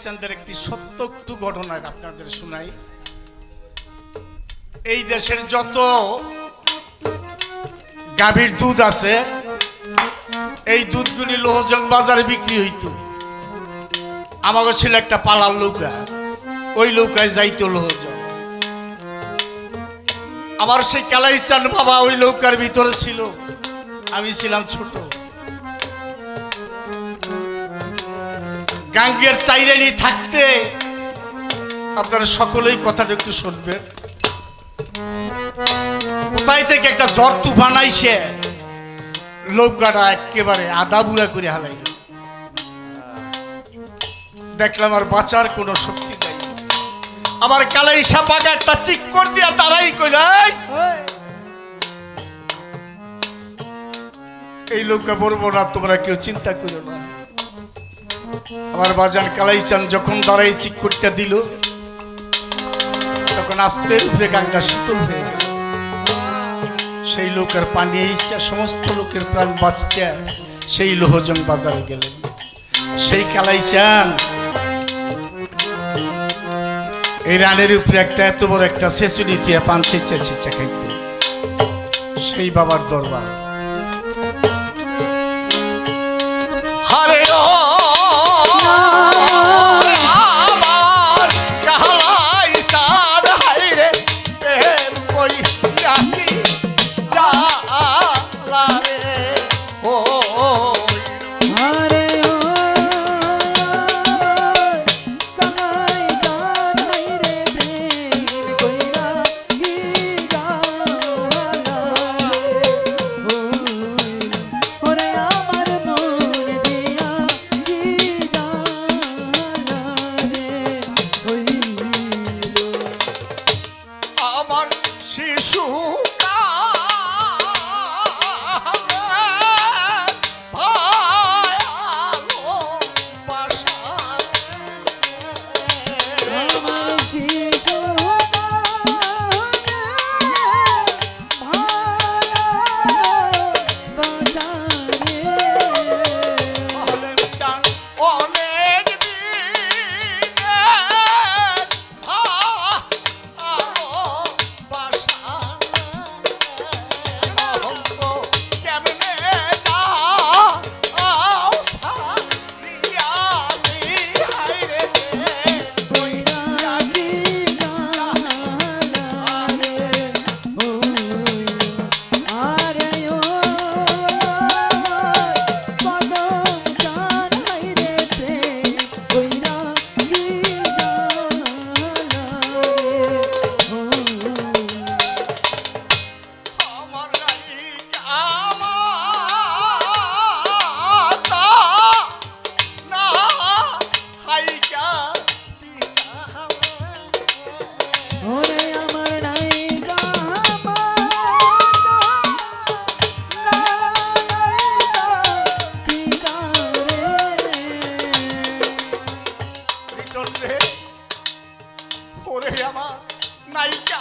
কালাইচান্দের একটি সত্য ঘটনা আপনাদের শোনাই। এই দেশের যত গাভীর দুধ আছে, এই দুধগুলি লোহজং বাজারে বিক্রি হইত। আমাকে ছিল একটা পালার লৌকা, ওই নৌকায় যাইতো লোহজং। আমার সেই কালাইচান বাবা ওই নৌকার ভিতরে ছিল। আমি ছিলাম ছোট। গাঙ্গের চাইরেনি থাকতে আপনারা সকলেই কথাটা একটু শুনবেন। কোথায় থেকে একটা জ্বর তুফান আইসে নৌকাটা একেবারে আদা বুড়া করে হালাই দেখলাম আর বাঁচার কোনো শক্তি নাই। আমার কালাই সাপাকে একটা চিক কর দিয়া তারাই কইলাই এই! লোকটা বলব না, তোমরা কেউ চিন্তা করো না। আমার বাজান কালাইচান যখন দাঁড়াই চিকুটটা দিল। তখন আস্তে উপরে গানটা শীতল হয়ে গেল। সেই লোকের পানি এসে সমস্ত লোকের প্রাণ বাঁচছে, সেই লোহজন বাজারে গেলেন সেই কালাইচান, এই রানের উপরে একটা এত বড় একটা ছেঁচুনি দিয়ে পান ছেঁচা ছেঁচা খাইত। সেই বাবার দরবার চলবে ওরে আমার নাইকা